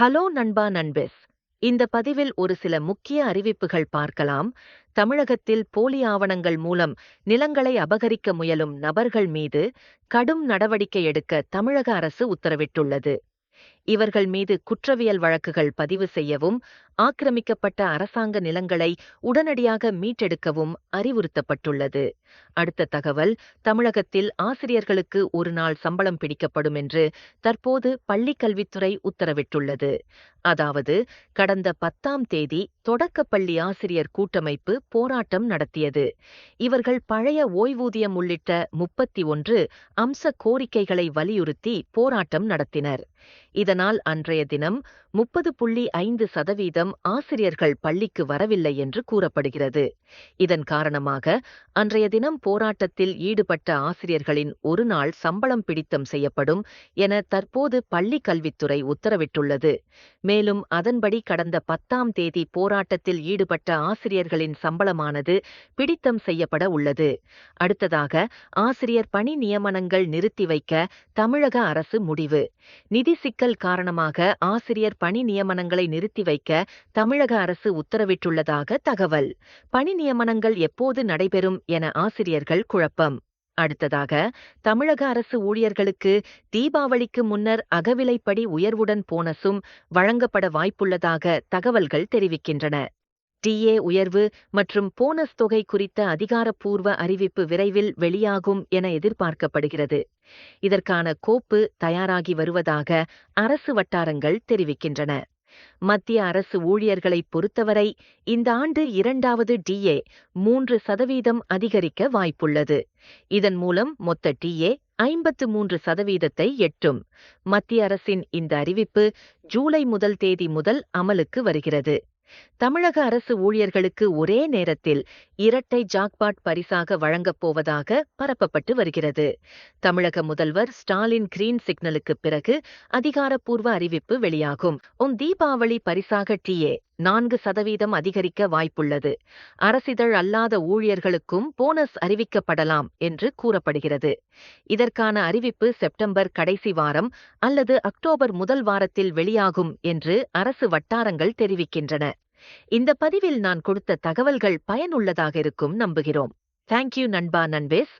Hello நண்பா நண்பிஸ். இந்த பதிவில் ஒரு சில முக்கிய அறிவிப்புகள் பார்க்கலாம். தமிழகத்தில் போலி ஆவணங்கள் மூலம் நிலங்களை அபகரிக்க முயலும் நபர்கள் மீது கடும் நடவடிக்கை எடுக்க தமிழக அரசு உத்தரவிட்டுள்ளது. இவர்கள் மீது குற்றவியல் வழக்குகள் பதிவு செய்யவும் ஆக்கிரமிக்கப்பட்ட அரசாங்க நிலங்களை உடனடியாக மீட்டெடுக்கவும் அறிவுறுத்தப்பட்டுள்ளது. அடுத்த தகவல் தமிழகத்தில் ஆசிரியர்களுக்கு ஒரு நாள் சம்பளம் பிடிக்கப்படும் என்று தற்போது பள்ளிக்கல்வித்துறை உத்தரவிட்டுள்ளது. அதாவது கடந்த பத்தாம் தேதி தொடக்கப்பள்ளி ஆசிரியர் கூட்டமைப்பு போராட்டம் நடத்தியது. இவர்கள் பழைய ஓய்வூதியம் உள்ளிட்ட முப்பத்தி ஒன்று அம்ச கோரிக்கைகளை வலியுறுத்தி போராட்டம் நடத்தினர். இதனால் அன்றைய தினம் முப்பது புள்ளி ஐந்து சதவீதம் ஆசிரியர்கள் பள்ளிக்கு வரவில்லை என்று கூறப்படுகிறது. இதன் காரணமாக அன்றைய தினம் போராட்டத்தில் ஈடுபட்ட ஆசிரியர்களின் ஒரு நாள் சம்பளம் பிடித்தம் செய்யப்படும் என தற்போது பள்ளி கல்வித்துறை உத்தரவிட்டுள்ளது. மேலும் அதன்படி கடந்த பத்தாம் தேதி போராட்டத்தில் ஈடுபட்ட ஆசிரியர்களின் சம்பளமானது பிடித்தம் செய்யப்பட உள்ளது. அடுத்ததாக ஆசிரியர் பணி நியமனங்கள் நிறுத்தி வைக்க தமிழக அரசு முடிவு. நிதி சிக்கல் காரணமாக ஆசிரியர் பணி நியமனங்களை நிறுத்தி வைக்க தமிழக அரசு உத்தரவிட்டுள்ளதாக தகவல். பணி நியமனங்கள் எப்போது நடைபெறும் என ஆசிரியர்கள் குழப்பம். அடுத்ததாக தமிழக அரசு ஊழியர்களுக்கு தீபாவளிக்கு முன்னர் அகவிலைப்படி உயர்வுடன் போனஸும் வழங்கப்பட வாய்ப்புள்ளதாக தகவல்கள் தெரிவிக்கின்றன. டிஏ உயர்வு மற்றும் போனஸ் தொகை குறித்த அதிகாரப்பூர்வ அறிவிப்பு விரைவில் வெளியாகும் என எதிர்பார்க்கப்படுகிறது. இதற்கான கோப்பு தயாராகி வருவதாக அரசு வட்டாரங்கள் தெரிவிக்கின்றன. மத்திய அரசு ஊழியர்களை பொறுத்தவரை இந்த ஆண்டு இரண்டாவது டிஏ மூன்று சதவீதம் அதிகரிக்க வாய்ப்புள்ளது. இதன் மூலம் மொத்த டிஏ ஐம்பத்து மூன்று சதவீதத்தை எட்டும். மத்திய அரசின் இந்த அறிவிப்பு ஜூலை முதல் தேதி முதல் அமலுக்கு வருகிறது. தமிழக அரசு ஊழியர்களுக்கு ஒரே நேரத்தில் இரட்டை ஜாக்பாட் பரிசாக வழங்கப் போவதாக பரப்பப்பட்டு வருகிறது. தமிழக முதல்வர் ஸ்டாலின் கிரீன் சிக்னலுக்கு பிறகு அதிகாரப்பூர்வ அறிவிப்பு வெளியாகும். உன் தீபாவளி பரிசாக டிஏ நான்கு சதவீதம் அதிகரிக்க வாய்ப்புள்ளது. அரசிதழ் அல்லாத ஊழியர்களுக்கும் போனஸ் அறிவிக்கப்படலாம் என்று கூறப்படுகிறது. இதற்கான அறிவிப்பு செப்டம்பர் கடைசி வாரம் அல்லது அக்டோபர் முதல் வாரத்தில் வெளியாகும் என்று அரசு வட்டாரங்கள் தெரிவிக்கின்றன. இந்த பதிவில் நான் கொடுத்த தகவல்கள் பயனுள்ளதாக இருக்கும் நம்புகிறோம். தேங்க்யூ நண்பா நண்பேஸ்.